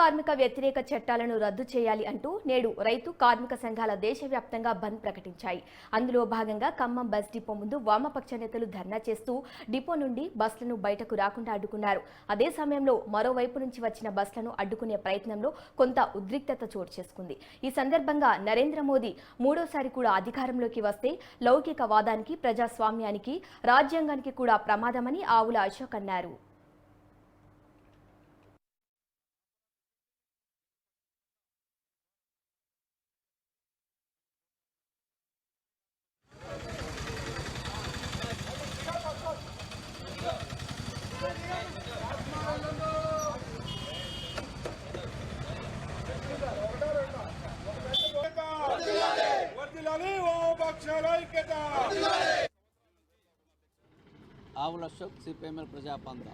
కార్మిక వ్యతిరేక చట్టాలను రద్దు చేయాలి అంటూ నేడు రైతు కార్మిక సంఘాల దేశవ్యాప్తంగా బంద్ ప్రకటించాయి. అందులో భాగంగా ఖమ్మం బస్ డిపో ముందు వామపక్ష నేతలు ధర్నా చేస్తూ డిపో నుండి బస్సులను బయటకు రాకుండా అడ్డుకున్నారు. అదే సమయంలో మరోవైపు నుంచి వచ్చిన బస్సులను అడ్డుకునే ప్రయత్నంలో కొంత ఉద్రిక్తత చోటు చేసుకుంది. ఈ సందర్భంగా నరేంద్ర మోదీ మూడోసారి కూడా అధికారంలోకి వస్తే లౌకికవాదానికి ప్రజాస్వామ్యానికి రాజ్యాంగానికి కూడా ప్రమాదమని ఆవుల అశోక్ అన్నారు. ఆవుల అశోక్ సిపిఎంఎల్ ప్రజాపంద.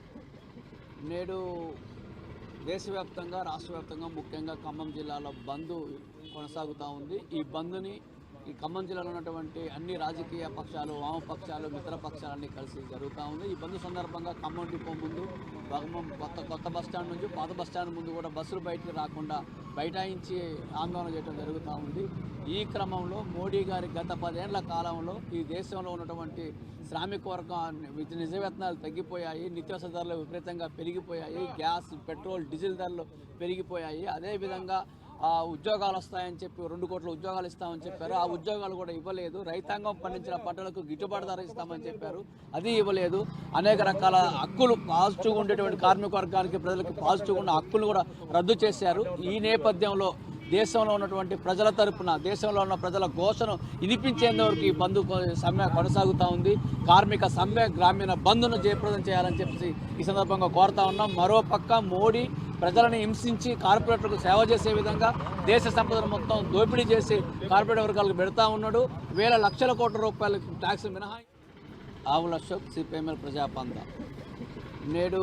నేడు దేశవ్యాప్తంగా రాష్ట్ర వ్యాప్తంగా ముఖ్యంగా ఖమ్మం జిల్లాలో బంద్ కొనసాగుతూ ఉంది. ఈ బంద్ని ఈ ఖమ్మం జిల్లాలో ఉన్నటువంటి అన్ని రాజకీయ పక్షాలు వామపక్షాలు మిత్రపక్షాలన్నీ కలిసి జరుగుతూ ఉంది. ఈ బంద్ సందర్భంగా ఖమ్మం డిపో ముందు ఖమ్మం కొత్త కొత్త బస్ స్టాండ్ నుంచి పాత బస్ స్టాండ్ ముందు కూడా బస్సులు బయటికి రాకుండా బైఠాయించి ఆందోళన చేయడం జరుగుతూ ఉంది. ఈ క్రమంలో మోడీ గారి గత పదేళ్ళ కాలంలో ఈ దేశంలో ఉన్నటువంటి శ్రామిక వర్గం నిజ- వేతనాలు తగ్గిపోయాయి. నిత్యావసర ధరలు విపరీతంగా పెరిగిపోయాయి. గ్యాస్ పెట్రోల్ డీజిల్ ధరలు పెరిగిపోయాయి. అదేవిధంగా ఉద్యోగాలు వస్తాయని చెప్పి రెండు కోట్ల ఉద్యోగాలు ఇస్తామని చెప్పారు. ఆ ఉద్యోగాలు కూడా ఇవ్వలేదు. రైతాంగం పండించిన పంటలకు గిట్టుబాటు ధర ఇస్తామని చెప్పారు. అది ఇవ్వలేదు. అనేక రకాల హక్కులు పాజిటివ్గా ఉండేటువంటి కార్మిక వర్గానికి ప్రజలకు పాజిటివ్గా ఉన్న హక్కులు కూడా రద్దు చేశారు. ఈ నేపథ్యంలో దేశంలో ఉన్నటువంటి ప్రజల తరపున దేశంలో ఉన్న ప్రజల ఘోషను వినిపించేందుకు ఈ బంద్ సమ్మె కొనసాగుతూ ఉంది. కార్మిక సమ్మె గ్రామీణ బంద్ను జయప్రదం చేయాలని చెప్పేసి ఈ సందర్భంగా కోరుతా ఉన్నాం. మరో పక్క మోడీ ప్రజలను హింసించి కార్పొరేటర్లకు సేవ చేసే విధంగా దేశ సంపదను మొత్తం దోపిడీ చేసి కార్పొరేట్ వర్గాలకు పెడతా ఉన్నాడు. వేల లక్షల కోట్ల రూపాయలకు ట్యాక్స్ మినహాయి. ఆవుల అశోక్ సిపిఎంఎల్ ప్రజాపంద. నేడు